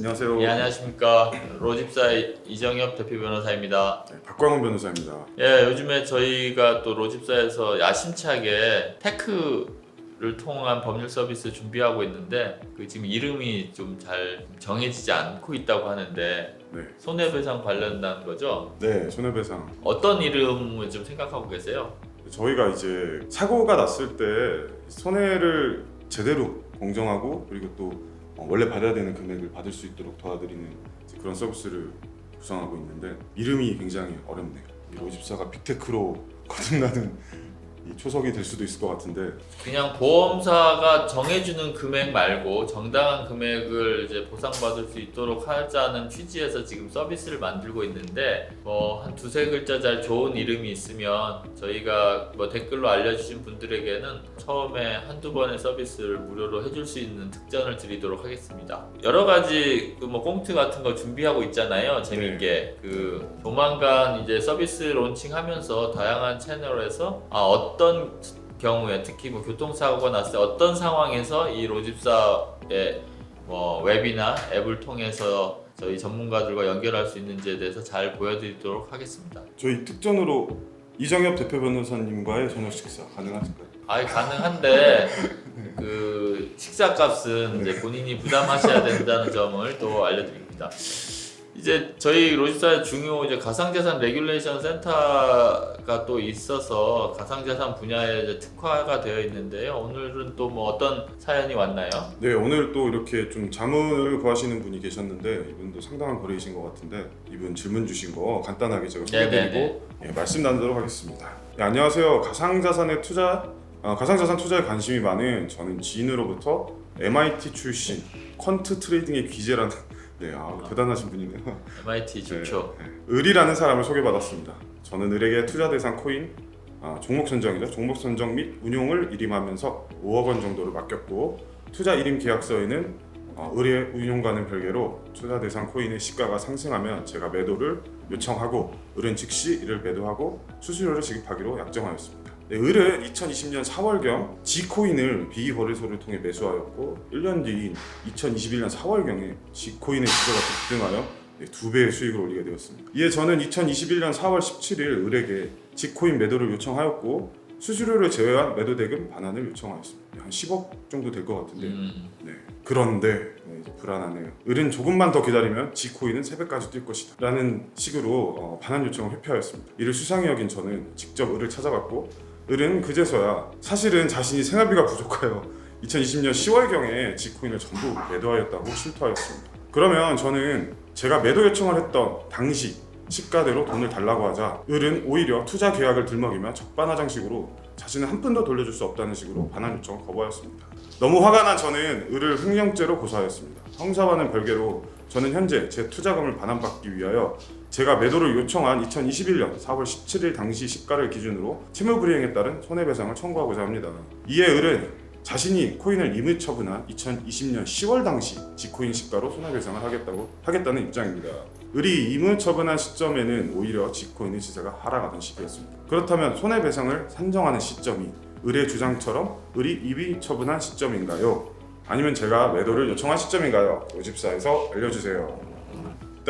안녕하세요. 예, 안녕하십니까. 로집사의 이정엽 대표 변호사입니다. 네, 박광훈 변호사입니다. 예, 요즘에 저희가 또 로집사에서 야심차게 테크를 통한 법률 서비스 준비하고 있는데 그 지금 이름이 좀 잘 정해지지 않고 있다고 하는데 네, 손해배상 관련된 거죠? 네 손해배상. 어떤 이름을 좀 생각하고 계세요? 저희가 이제 사고가 났을 때 손해를 제대로 공정하고 그리고 또 어, 원래 받아야 되는 금액을 받을 수 있도록 도와드리는 그런 서비스를 구성하고 있는데 이름이 굉장히 어렵네요. 이 로집사가 빅테크로 거듭나는 이 초석이 될 수도 있을 것 같은데 그냥 보험사가 정해주는 금액 말고 정당한 금액을 이제 보상받을 수 있도록 하자는 취지에서 지금 서비스를 만들고 있는데 뭐 한 두세 글자 잘 좋은 이름이 있으면 저희가 뭐 댓글로 알려주신 분들에게는 처음에 한두 번의 서비스를 무료로 해줄 수 있는 특전을 드리도록 하겠습니다. 여러 가지 그 뭐 꽁트 같은 거 준비하고 있잖아요. 재밌게 그 조만간 이제 서비스 론칭하면서 다양한 채널에서 아 어떤 경우에 특히 뭐 교통사고가 났을 때 어떤 상황에서 이 로집사의 뭐 웹이나 앱을 통해서 저희 전문가들과 연결할 수 있는지에 대해서 잘 보여드리도록 하겠습니다. 저희 특전으로 이정엽 대표 변호사님과의 저녁 식사 가능하실까요? 아 가능한데 그 식사값은 이제 본인이 부담하셔야 된다는 점을 또 알려드립니다. 이제 저희 로지사의 중요 이제 가상자산 레귤레이션 센터가 또 있어서 가상자산 분야에 이제 특화가 되어 있는데요. 오늘은 또 뭐 어떤 사연이 왔나요? 네 오늘 또 이렇게 좀 자문을 구하시는 분이 계셨는데 이분도 상당한 거래이신 것 같은데 이분 질문 주신 거 간단하게 제가 소개드리고 네네네. 예, 말씀 나누도록 하겠습니다. 네, 안녕하세요. 가상자산의 투자 아, 가상자산 투자에 관심이 많은 저는 지인으로부터 MIT 출신 퀀트 트레이딩의 귀재라는 네, 아, 대단하신 분이네요. MIT 좋죠. 네, 네. 을이라는 사람을 소개받았습니다. 저는 을에게 투자 대상 코인 아, 종목 선정이죠. 종목 선정 및 운용을 일임하면서 5억 원 정도를 맡겼고 투자 일임 계약서에는 어, 을의 운용과는 별개로 투자 대상 코인의 시가가 상승하면 제가 매도를 요청하고 을은 즉시 이를 매도하고 수수료를 지급하기로 약정하였습니다. 네, 을은 2020년 4월경 G코인을 비거래소를 통해 매수하였고 1년 뒤인 2021년 4월경에 G코인의 주가가 급등하여 네, 두 배의 수익을 올리게 되었습니다. 이에 저는 2021년 4월 17일 을에게 직코인 매도를 요청하였고 수수료를 제외한 매도 대금 반환을 요청하였습니다. 한 10억 정도 될 것 같은데 음, 네. 그런데 네, 불안하네요. 을은 조금만 더 기다리면 지코인은 새벽까지 뛸 것이다. 라는 식으로 어, 반환 요청을 회피하였습니다. 이를 수상히 여긴 저는 직접 을을 찾아갔고 을은 그제서야 사실은 자신이 생활비가 부족하여 2020년 10월경에 지코인을 전부 매도하였다고 실토하였습니다. 그러면 저는 제가 매도 요청을 했던 당시 시가대로 돈을 달라고 하자 을은 오히려 투자 계약을 들먹이며 적반하장식으로 자신은 한 푼도 돌려줄 수 없다는 식으로 반환 요청을 거부하였습니다. 너무 화가 난 저는 을을 횡령죄로 고소하였습니다. 형사와는 별개로 저는 현재 제 투자금을 반환받기 위하여 제가 매도를 요청한 2021년 4월 17일 당시 시가를 기준으로 채무불이행에 따른 손해배상을 청구하고자 합니다. 이에 을은 자신이 코인을 임의 처분한 2020년 10월 당시 지코인 시가로 손해배상을 하겠다고 하겠다는 입장입니다. 을이 임의 처분한 시점에는 오히려 지코인의 시세가 하락하던 시기였습니다. 그렇다면 손해배상을 산정하는 시점이 을의 주장처럼 을이 임의 처분한 시점인가요? 아니면 제가 매도를 요청한 시점인가요? 로집사에서 알려주세요.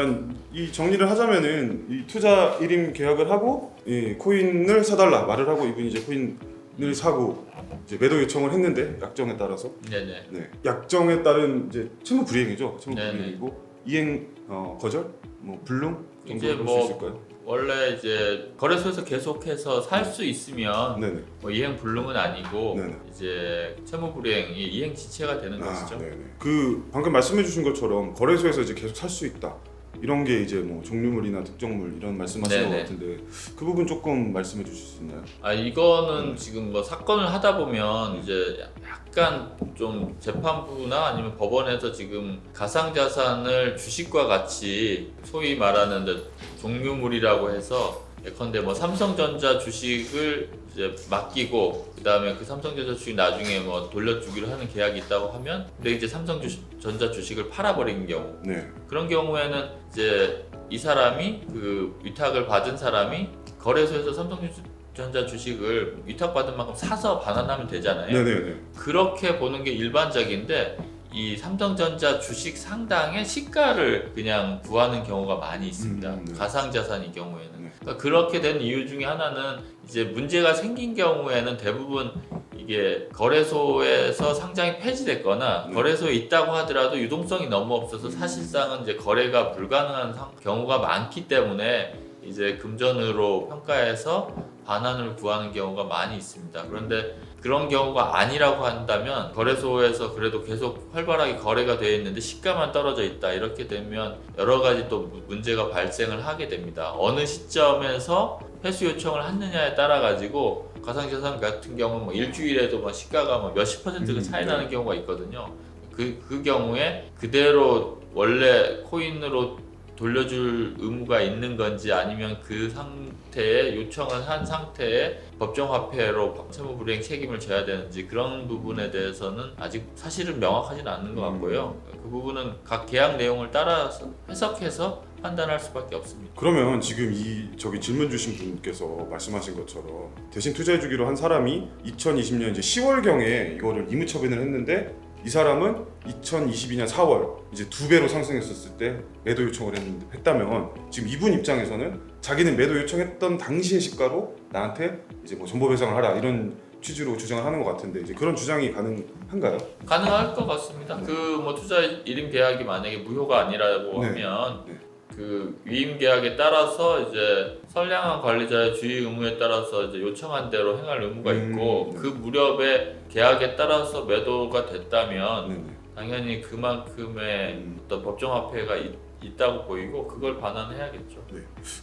일단 이 정리를 하자면은 이 투자 일임 계약을 하고 이 코인을 사달라 말을 하고 이분이 이제 코인을 사고 이제 매도 요청을 했는데 약정에 따라서 네네. 네. 약정에 따른 이제 채무 불이행이죠. 채무 네네. 불이행이고 이행 어, 거절, 뭐 불능 이제 정도 뭐- 볼수 있을까요? 원래 이제 거래소에서 계속해서 살 수 있으면 네네. 뭐 이행 불능은 아니고 네네. 이제 채무 불이행이 이행 지체가 되는 것이죠. 네네. 그 방금 말씀해주신 것처럼 거래소에서 이제 계속 살 수 있다. 이런 게 이제 뭐 종류물이나 특정물 이런 말씀하시는 것 네네. 같은데 그 부분 조금 말씀해 주실 수 있나요? 아 이거는 지금 뭐 사건을 하다 보면 이제 약간 좀 재판부나 아니면 법원에서 지금 가상자산을 주식과 같이 소위 말하는 이제 종류물이라고 해서 예컨대 뭐 삼성전자 주식을 이제 맡기고 그 다음에 그 삼성전자 주식 나중에 뭐 돌려주기로 하는 계약이 있다고 하면 근데 이제 삼성전자 주식을 팔아버린 경우 네. 그런 경우에는 이제 이 사람이 그 위탁을 받은 사람이 거래소에서 삼성전자 주식을 위탁받은 만큼 사서 반환하면 되잖아요. 네네네. 그렇게 보는 게 일반적인데 이 삼성전자 주식 상당의 시가를 그냥 구하는 경우가 많이 있습니다. 음, 네. 가상자산의 경우에는. 네. 그러니까 그렇게 된 이유 중에 하나는 이제 문제가 생긴 경우에는 대부분 이게 거래소에서 상장이 폐지됐거나 네. 거래소에 있다고 하더라도 유동성이 너무 없어서 음. 사실상은 이제 거래가 불가능한 상- 경우가 많기 때문에 이제 금전으로 평가해서 반환을 구하는 경우가 많이 있습니다. 그런데 그런 경우가 아니라고 한다면 거래소에서 그래도 계속 활발하게 거래가 되어 있는데 시가만 떨어져 있다 이렇게 되면 여러 가지 또 무- 문제가 발생을 하게 됩니다. 어느 시점에서 회수 요청을 했느냐에 따라 가지고 가상자산 같은 경우는 뭐 일주일에도 뭐 시가가 뭐 몇십 퍼센트가 음, 차이 네. 나는 경우가 있거든요. 그, 그 경우에 그대로 원래 코인으로 돌려줄 의무가 있는 건지 아니면 그 상태에 요청을 한 상태에 법정화폐로 채무불이행 책임을 져야 되는지 그런 부분에 대해서는 아직 사실은 명확하지는 않는 것 같고요. 그 부분은 각 계약 내용을 따라서 해석해서 판단할 수밖에 없습니다. 그러면 지금 이 저기 질문 주신 분께서 말씀하신 것처럼 대신 투자해 주기로 한 사람이 2020년 이제 10월 경에 이거를 이무처분을 했는데 이 사람은 2022년 4월 이제 두 배로 상승했었을 때 매도 요청을 했는데 했다면 지금 이분 입장에서는 자기는 매도 요청했던 당시의 시가로 나한테 이제 뭐 전보 배상을 하라 이런 취지로 주장을 하는 것 같은데 이제 그런 주장이 가능한가요? 가능할 것 같습니다. 네. 그뭐 투자 일임 계약이 만약에 무효가 아니라고 네. 하면 네. 그 위임 계약에 따라서 이제 선량한 관리자의 주의 의무에 따라서 이제 요청한 대로 행할 의무가 음, 있고 네. 그 무렵에 계약에 따라서 매도가 됐다면 네네. 당연히 그만큼의 음. 어떤 법정화폐가 있, 있다고 보이고 그걸 반환해야겠죠.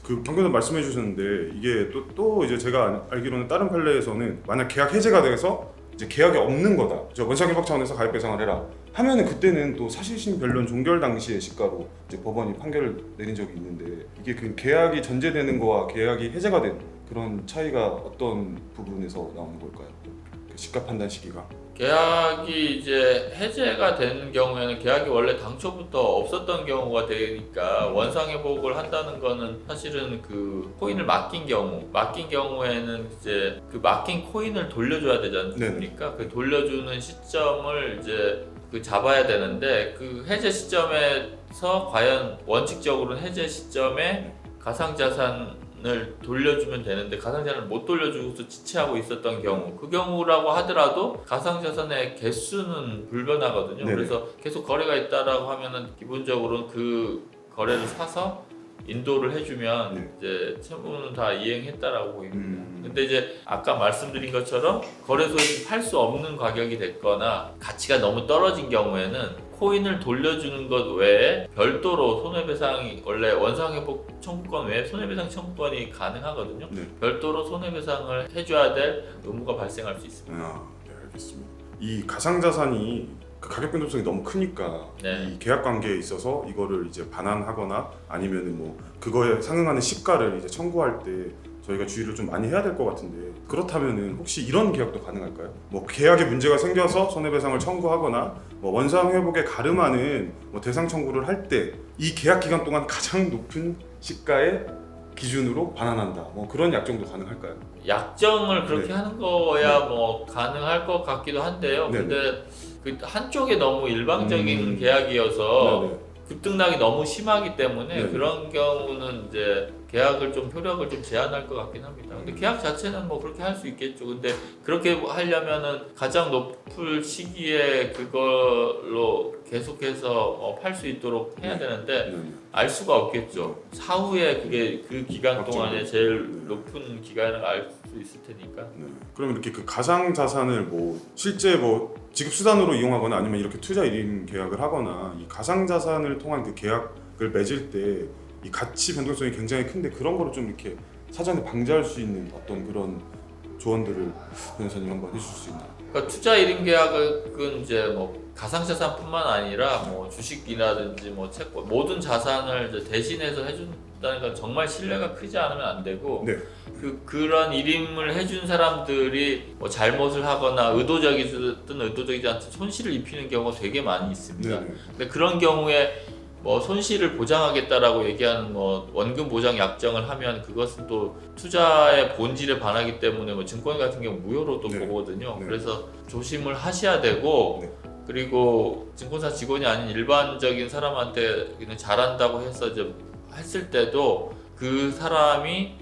그 방금 말씀해 주셨는데 이게 또, 또 이제 제가 알- 알기로는 다른 판례에서는 만약 계약 해제가 돼서 이제 계약이 없는 거다. 저 원상회복 차원에서 가입 배상을 해라. 하면은 그때는 또 사실심 변론 종결 당시의 시가로 이제 법원이 판결을 내린 적이 있는데 이게 그 계약이 전제되는 거와 계약이 해제가 된 그런 차이가 어떤 부분에서 나오는 걸까요? 그 시가 판단 시기가. 계약이 이제 해제가 되는 경우에는 계약이 원래 당초부터 없었던 경우가 되니까 원상 회복을 한다는 거는 사실은 그 코인을 맡긴 경우 맡긴 경우에는 이제 그 맡긴 코인을 돌려줘야 되지 않습니까? 그 돌려주는 시점을 이제 그 잡아야 되는데 그 해제 시점에서 과연 원칙적으로는 해제 시점에 가상자산 을 돌려주면 되는데 가상자산을 못 돌려주고서 지체하고 있었던 경우 그 경우라고 하더라도 가상자산의 개수는 불변하거든요. 네네. 그래서 계속 거래가 있다라고 하면은 기본적으로 그 거래를 사서 인도를 해주면 네. 이제 채무는 다 이행했다라고 보입니다. 음. 근데 이제 아까 말씀드린 것처럼 거래소에서 팔 수 없는 가격이 됐거나 가치가 너무 떨어진 경우에는 코인을 돌려주는 것 외에 별도로 손해배상이 원래 원상회복 청구권 외에 손해배상 청구권이 가능하거든요. 네. 별도로 손해배상을 해줘야 될 의무가 발생할 수 있습니다. 아, 네 알겠습니다. 이 가상자산이 그 가격 변동성이 너무 크니까 네. 이 계약 관계에 있어서 이거를 이제 반환하거나 아니면은 뭐 그거에 상응하는 시가를 이제 청구할 때 저희가 주의를 좀 많이 해야 될 것 같은데 그렇다면은 혹시 이런 계약도 가능할까요? 뭐 계약에 문제가 생겨서 손해배상을 청구하거나 뭐 원상 회복에 가름하는 뭐 대상 청구를 할 때 이 계약 기간 동안 가장 높은 시가의 기준으로 반환한다. 뭐 그런 약정도 가능할까요? 약정을 그렇게 네. 하는 거야 뭐 가능할 것 같기도 한데요. 네, 근데 그 한쪽에 너무 일방적인 음. 계약이어서 네, 네. 급등락이 너무 심하기 때문에 네. 그런 경우는 이제 계약을 좀 효력을 좀 제한할 것 같긴 합니다. 근데 계약 자체는 뭐 그렇게 할 수 있겠죠. 근데 그렇게 하려면은 가장 높을 시기에 그걸로 계속해서 팔수 있도록 해야 네. 되는데 네, 네. 알 수가 없겠죠. 사후에 그게 그 기간. 동안에 제일 네. 높은 기간을 알 수 있을 테니까. 네. 그럼 이렇게 그 가상 자산을 뭐 실제 뭐 지급 수단으로 이용하거나 아니면 이렇게 투자 일임 계약을 하거나 이 가상 자산을 통한 그 계약을 맺을 때 이 가치 변동성이 굉장히 큰데 그런 거를 좀 이렇게 사전에 방지할 수 있는 어떤 그런 조언들을 변호사님 한번 해주실 수 있나요? 그러니까 투자 일임 계약은 이제 뭐 가상자산뿐만 아니라 뭐 주식이라든지 뭐 채권 모든 자산을 이제 대신해서 해준 건 정말 신뢰가 크지 않으면 안 되고 네. 그 그런 일임을 해준 사람들이 뭐 잘못을 하거나 의도적이든 의도적이지 않든 손실을 입히는 경우가 되게 많이 있습니다. 네. 근데 그런 경우에 뭐 손실을 보장하겠다라고 얘기하는 뭐 원금 보장 약정을 하면 그것은 또 투자의 본질에 반하기 때문에 뭐 증권 같은 경우 무효로 또 네. 보거든요. 네. 그래서 조심을 하셔야 되고 네. 그리고 증권사 직원이 아닌 일반적인 사람한테 잘한다고 해서 이제 했을 때도 그 사람이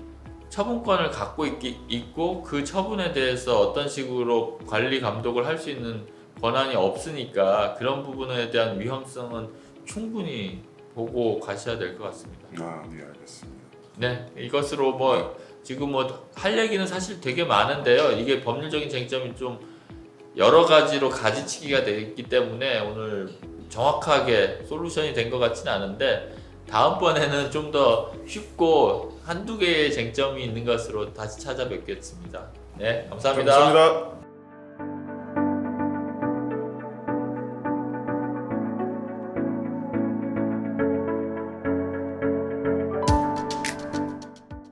처분권을 갖고 있기, 있고 그 처분에 대해서 어떤 식으로 관리 감독을 할 수 있는 권한이 없으니까 그런 부분에 대한 위험성은 충분히 보고 가셔야 될 것 같습니다. 아, 네, 알겠습니다. 네, 이것으로 뭐 지금 뭐 할 얘기는 사실 되게 많은데요. 이게 법률적인 쟁점이 좀 여러 가지로 가지치기가 돼 있기 때문에 오늘 정확하게 솔루션이 된 것 같지는 않은데 다음번에는 좀 더 쉽고 한두 개의 쟁점이 있는 것으로 다시 찾아뵙겠습니다. 네, 감사합니다. 감사합니다.